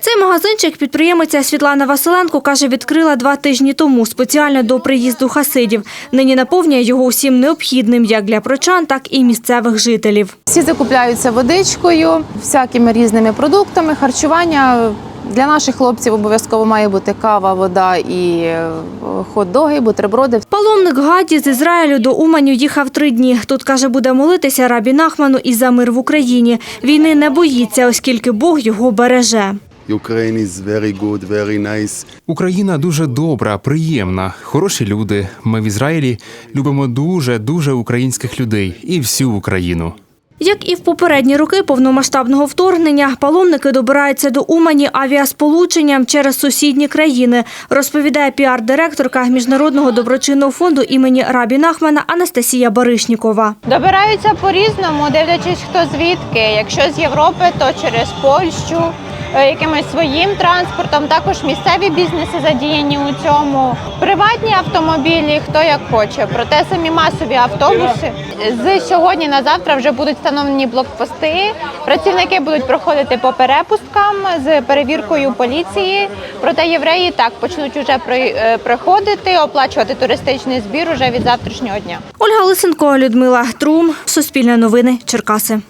Цей магазинчик підприємиця Світлана Василенко каже, відкрила два тижні тому спеціально до приїзду хасидів. Нині наповнює його усім необхідним як для прочан, так і місцевих жителів. Всі закупляються водичкою, всякими різними продуктами, харчування. Для наших хлопців обов'язково має бути кава, вода і е, хот-доги, бутерброди. Паломник Гаді з Ізраїлю до Уманю їхав три дні. Тут каже, буде молитися рабі Нахману і за мир в Україні. Війни не боїться, оскільки Бог його береже. Ukraine is very good, very nice. Україна дуже добра, приємна, хороші люди. Ми в Ізраїлі любимо дуже дуже українських людей і всю Україну. Як і в попередні роки повномасштабного вторгнення, паломники добираються до Умані авіасполученням через сусідні країни, розповідає піар-директорка Міжнародного доброчинного фонду імені Рабі Нахмана Анастасія Баришнікова. Добираються по-різному, дивлячись, хто звідки. Якщо з Європи, то через Польщу, якимось своїм транспортом. Також місцеві бізнеси задіяні у цьому. Приватні автомобілі, хто як хоче. Проте самі масові автобуси з сьогодні на завтра вже будуть встановлені блокпости. Працівники будуть проходити по перепусткам з перевіркою поліції. Проте євреї так почнуть уже е, приходити, оплачувати туристичний збір уже від завтрашнього дня. Ольга Лисенко, Людмила Трум, Суспільне новини, Черкаси.